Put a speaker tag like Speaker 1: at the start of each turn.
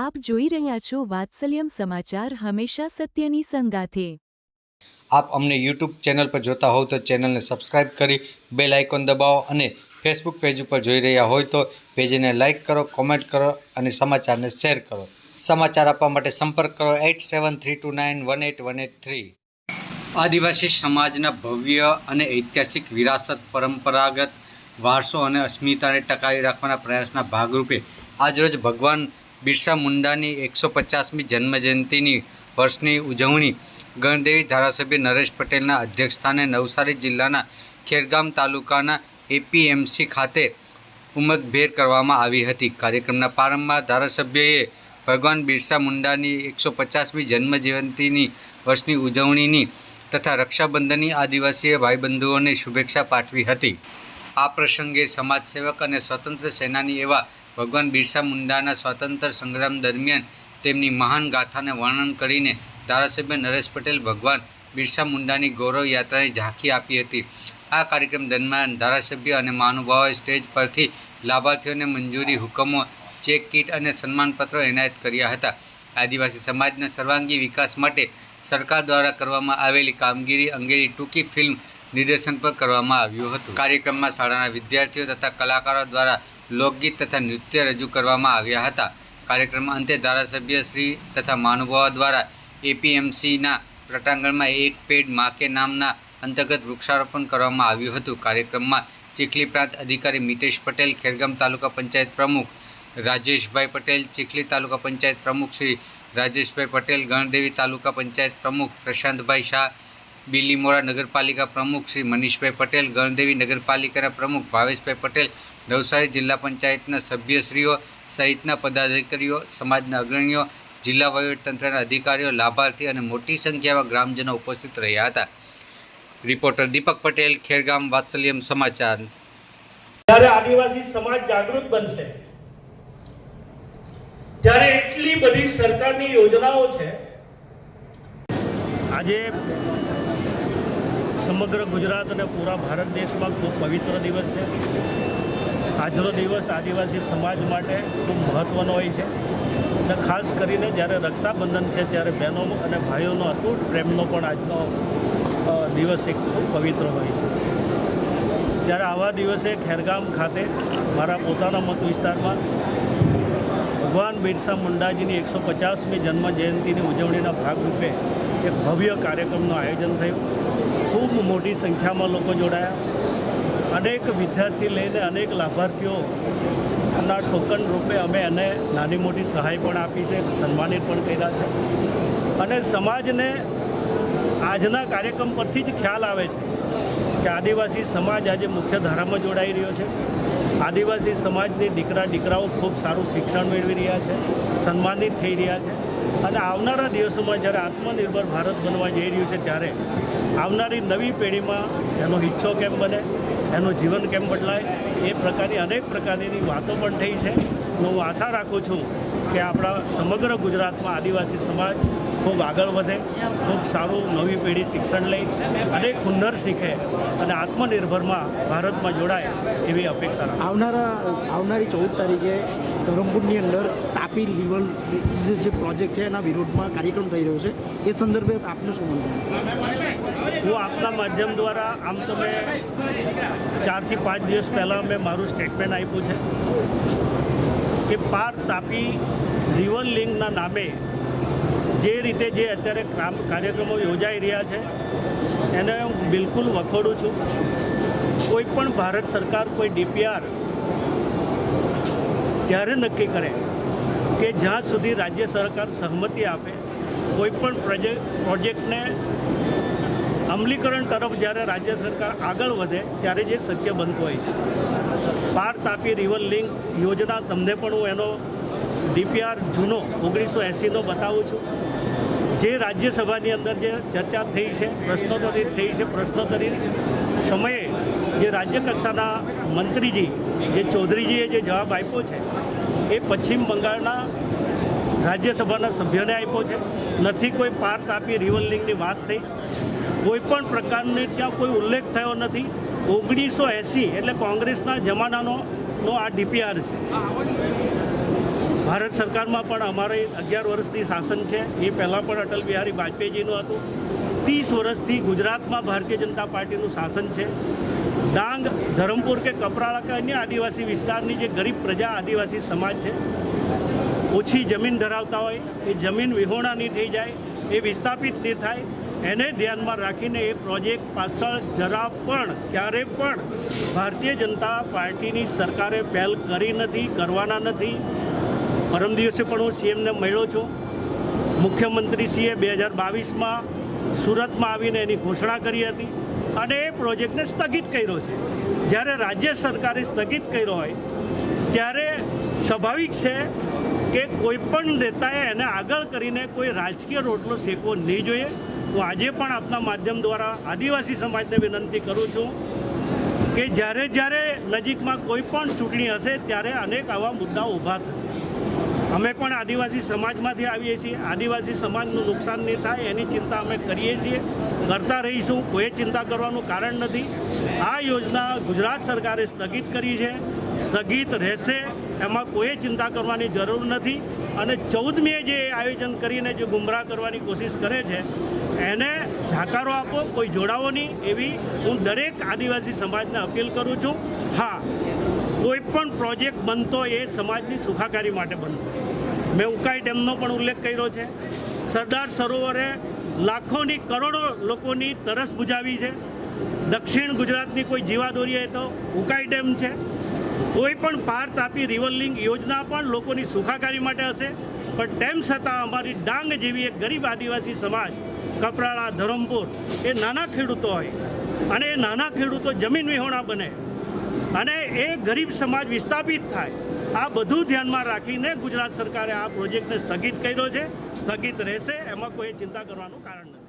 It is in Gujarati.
Speaker 1: આપ જોઈ રહ્યા છો વાત્સલ્યમ સમાચાર હંમેશા સત્યની સંગાથે.
Speaker 2: આપ અમને યુટ્યુબ ચેનલ પર જોતા હોવ તો ચેનલને સબસ્ક્રાઇબ કરી બેલ આઇકોન દબાવો અને ફેસબુક પેજ ઉપર જોઈ રહ્યા હોય તો પેજને લાઇક કરો, કોમેન્ટ કરો અને સમાચારને શેર કરો. સમાચાર આપવા માટે સંપર્ક કરો eight seven three two nine one eight one eight three. આદિવાસી સમાજના ભવ્ય અને ઐતિહાસિક વિરાસત, પરંપરાગત વારસો અને અસ્મિતાને ટકાવી રાખવાના પ્રયાસના ભાગરૂપે આજરોજ ભગવાન બિરસા મુંડાની એકસો પચાસમી જન્મજયંતિની વર્ષની ઉજવણી ગણદેવી ધારાસભ્ય નરેશ પટેલના અધ્યક્ષસ્થાને નવસારી જિલ્લાના ખેરગામ તાલુકાના એપીએમસી ખાતે ઉમંગભેર કરવામાં આવી હતી. કાર્યક્રમના પ્રારંભમાં ધારાસભ્યએ ભગવાન બિરસા મુંડાની એકસો પચાસમી જન્મજયંતિની વર્ષની ઉજવણીની તથા રક્ષાબંધનની આદિવાસી ભાઈબંધુઓને શુભેચ્છા પાઠવી હતી. આ પ્રસંગે સમાજસેવક અને સ્વતંત્ર સેનાની એવા ભગવાન બિરસા મુંડાના સ્વાતંત્ર્ય સંગ્રામ દરમિયાન તેમની મહાન ગાથાને વર્ણન કરીને ધારાસભ્ય નરેશ પટેલ ભગવાન બિરસા મુંડાની ગૌરવ યાત્રાની ઝાંખી આપી હતી. આ કાર્યક્રમ દરમિયાન ધારાસભ્ય અને મહાનુભાવોએ સ્ટેજ પરથી લાભાર્થીઓને મંજૂરી હુકમો, ચેક કીટ અને સન્માનપત્રો એનાયત કર્યા હતા. આદિવાસી સમાજના સર્વાંગી વિકાસ માટે સરકાર દ્વારા કરવામાં આવેલી કામગીરી અંગેની ટૂંકી ફિલ્મ નિદર્શન પણ કરવામાં આવ્યું હતું. કાર્યક્રમમાં શાળાના વિદ્યાર્થીઓ તથા કલાકારો દ્વારા લોકગીત તથા નૃત્ય રજૂ કરવામાં આવ્યા હતા. કાર્યક્રમમાં અંતે ધારાસભ્ય શ્રી તથા મહાનુભાવો દ્વારા એપીએમસીના પ્રટાંગણમાં એક પેડ માકે નામના અંતર્ગત વૃક્ષારોપણ કરવામાં આવ્યું હતું. કાર્યક્રમમાં ચીખલી પ્રાંત અધિકારી મિતેશ પટેલ, ખેરગામ તાલુકા પંચાયત પ્રમુખ રાજેશભાઈ પટેલ, ચીખલી તાલુકા પંચાયત પ્રમુખ શ્રી રાજેશભાઈ પટેલ, ગણદેવી તાલુકા પંચાયત પ્રમુખ પ્રશાંતભાઈ શાહ, બિલીમોરા નગરપાલિકા પ્રમુખ શ્રી મનીષભાઈ પટેલ, ગણદેવી નગરપાલિકાના પ્રમુખ ભાવેશભાઈ પટેલ નવસારી જિલ્લા પંચાયતના સભ્યશ્રીઓ સહિતના પદાધિકારીઓ સમાજના અગ્રણીઓ જિલ્લા વહીવટતંત્રના અધિકારીઓ લાભાર્થી અને મોટી સંખ્યામાં ગ્રામજનો ઉપસ્થિત રહ્યા હતા. રિપોર્ટર દીપક પટેલ ખેરગામ વાત્સલ્યમ સમાચાર.
Speaker 3: જ્યારે આદિવાસી સમાજ જાગૃત બનશે ત્યારે એટલી બધી સરકારની યોજનાઓ છે.
Speaker 4: આજે સમગ્ર ગુજરાત અને પૂરા ભારત દેશમાં ખૂબ પવિત્ર દિવસ છે. આજનો દિવસ આદિવાસી સમાજ માટે ખૂબ મહત્ત્વનો હોય છે. અને ખાસ કરીને જ્યારે રક્ષાબંધન છે ત્યારે બહેનો અને ભાઈઓનો અતૂટ પ્રેમનો પણ આજનો દિવસ એક ખૂબ પવિત્ર હોય છે. ત્યારે આવા દિવસે ખેરગામ ખાતે મારા પોતાના મત વિસ્તારમાં ભગવાન બિરસા મુંડાજીની એકસો પચાસમી જન્મ જયંતિની ઉજવણીના ભાગરૂપે એક ભવ્ય કાર્યક્રમનું આયોજન થયું. ખૂબ મોટી સંખ્યામાં લોકો જોડાયા. અનેક વિદ્યાર્થી લઈને અનેક લાભાર્થીઓ ના ટોકન રૂપે અમે એને નાની મોટી સહાય પણ આપી છે, સન્માનિત પણ કર્યા છે. અને સમાજને આજના કાર્યક્રમ પરથી જ ખ્યાલ આવે છે કે આદિવાસી સમાજ આજે મુખ્ય ધારામાં જોડાઈ રહ્યો છે. આદિવાસી સમાજની દીકરા દીકરાઓ ખૂબ સારું શિક્ષણ મેળવી રહ્યા છે, સન્માનિત થઈ રહ્યા છે. અને આવનારા દિવસોમાં જ્યારે આત્મનિર્ભર ભારત બનવા જઈ રહ્યું છે ત્યારે આવનારી નવી પેઢીમાં એનો હિચ્છો કેમ બને, એનું જીવન કેમ બદલાય, એ પ્રકારની અનેક પ્રકારની વાતો પણ થઈ છે. હું આશા રાખું છું કે આપણા સમગ્ર ગુજરાતમાં આદિવાસી સમાજ ખૂબ આગળ વધે, ખૂબ સારું નવી પેઢી શિક્ષણ લઈ અનેક હુન્નર શીખે અને આત્મનિર્ભરમાં ભારતમાં જોડાય એવી અપેક્ષા
Speaker 5: આવનારા, આવનારી ચૌદ તારીખે ધરમપુરની અંદર તાપી લીવર જે પ્રોજેક્ટ છે એના વિરોધમાં કાર્યક્રમ થઈ રહ્યો છે. એ સંદર્ભે આપનું શું માનવું?
Speaker 4: હું આપના માધ્યમ દ્વારા આમ તો મેં ચારથી પાંચ દિવસ પહેલાં મેં મારું સ્ટેટમેન્ટ આપ્યું છે કે પાર તાપી રિવર લિંકના નામે જે રીતે જે અત્યારે કાર્યક્રમો યોજાઈ રહ્યા છે, એને હું બિલકુલ વખોડું છું. કોઈ પણ ભારત સરકાર, કોઈ ડીપીઆર ત્યારે નક્કી કરે? કે જ્યાં સુધી રાજ્ય સરકાર સહમતિ આપે કોઈપણ પ્રોજેક્ટ, પ્રોજેક્ટને અમલીકરણ તરફ જ્યારે રાજ્ય સરકાર આગળ વધે, ત્યારે જે શક્ય બનતું હોય છે. પાર તાપી રિવર લિંક યોજના તમને પણ હું એનો ડીપીઆર જૂનો ઓગણીસો એંસીનો બતાવું છું. જે રાજ્યસભાની અંદર જે ચર્ચા થઈ છે, પ્રશ્નોત્તરી થઈ છે, પ્રશ્નોત્તરી સમયે જે રાજ્યકક્ષાના મંત્રીજી, જે ચૌધરીજીએ જે જવાબ આપ્યો છે એ પશ્ચિમ બંગાળના રાજ્યસભાના સભ્યોને આપ્યો છે. નથી કોઈ પાર્ક આપી રિવલિંગની વાત થઈ. કોઈ પણ પ્રકારની ત્યાં કોઈ ઉલ્લેખ થયો નથી. ઓગણીસો એંસી એટલે કોંગ્રેસના જમાનાનો, નો આ ડીપીઆર છે. ભારત સરકારમાં પણ અમારે અગિયાર વર્ષથી શાસન છે. એ પહેલાં પણ અટલ બિહારી વાજપેયીજીનું હતું. ત્રીસ વર્ષથી ગુજરાતમાં ભારતીય જનતા પાર્ટીનું શાસન છે. ડાંગ, ધરમપુર કે કપરાળા કે અન્ય આદિવાસી વિસ્તારની જે ગરીબ પ્રજા, આદિવાસી સમાજ છે, ઓછી જમીન ધરાવતા હોય, એ જમીન વિહોણા નહીં થઈ જાય, એ વિસ્થાપિત નહીં થાય, એને ધ્યાનમાં રાખીને એ પ્રોજેક્ટ પાછળ જરા પણ, ક્યારે પણ ભારતીય જનતા પાર્ટીની સરકારે પહેલ કરી નથી, કરવાના નથી. પરમ દિવસે પણ હું સીએમને મળ્યો છું. મુખ્યમંત્રીશ્રીએ બે હજાર બાવીસમાં સુરતમાં આવીને એની ઘોષણા કરી હતી. અને એ પ્રોજેક્ટને સ્થગિત કર્યો છે. જ્યારે રાજ્ય સરકારે સ્થગિત કર્યો હોય, ત્યારે સ્વાભાવિક છે કે કોઈ પણ નેતાએ એને આગળ કરીને કોઈ રાજકીય રોટલો શેકવો નહીં જોઈએ. હું આજે પણ આપના માધ્યમ દ્વારા આદિવાસી સમાજને વિનંતી કરું છું કે જ્યારે જ્યારે નજીકમાં કોઈ પણ ચૂંટણી હશે, ત્યારે અનેક આવા મુદ્દાઓ ઊભા થશે. અમે પણ આદિવાસી સમાજમાંથી આવીએ છીએ. આદિવાસી સમાજનું નુકસાન નહીં થાય, એની ચિંતા અમે કરીએ છીએ. કરતા રહીશું, કોઈ ચિંતા કરવાનું કારણ નથી. આ યોજના ગુજરાત સરકારે સ્થગિત કરી છે. સ્થગિત રહેશે, એમાં કોઈ ચિંતા કરવાની જરૂર નથી. અને ચૌદમીએ જે આયોજન કરીને જે ગુમરાહ કરવાની કોશિશ કરે છે, એને જાકારો આપો, કોઈ જોડાવો નહીં. એવી હું દરેક આદિવાસી સમાજને અપીલ કરું છું. હા પણ પ્રોજેક્ટ બનતો એ સમાજની સુખાકારી માટે બનતો. મેં ઉકાઈ ડેમનો પણ ઉલ્લેખ કર્યો છે. સરદાર સરોવરે લાખોની કરોડો લોકોની તરસ બુજાવી છે. દક્ષિણ ગુજરાતની કોઈ જીવાદોરી હોય તો ઉકાઈ ડેમ છે. કોઈ પણ પાર તાપી રિવરલિંગ યોજના પણ લોકોની સુખાકારી માટે હશે. પણ તેમ છતાં અમારી ડાંગ જેવી એક ગરીબ આદિવાસી સમાજ, કપરાળા, ધરમપુર, એ નાના ખેડૂતો હોય અને એ નાના ખેડૂતો જમીન વિહોણા બને. અને એ ગરીબ સમાજ વિસ્થાપિત થાય. આ બધું ધ્યાનમાં રાખીને ગુજરાત સરકારે આ પ્રોજેક્ટને સ્થગિત કર્યો છે. સ્થગિત રહેશે, એમાં કોઈ ચિંતા કરવાનું કારણ નથી.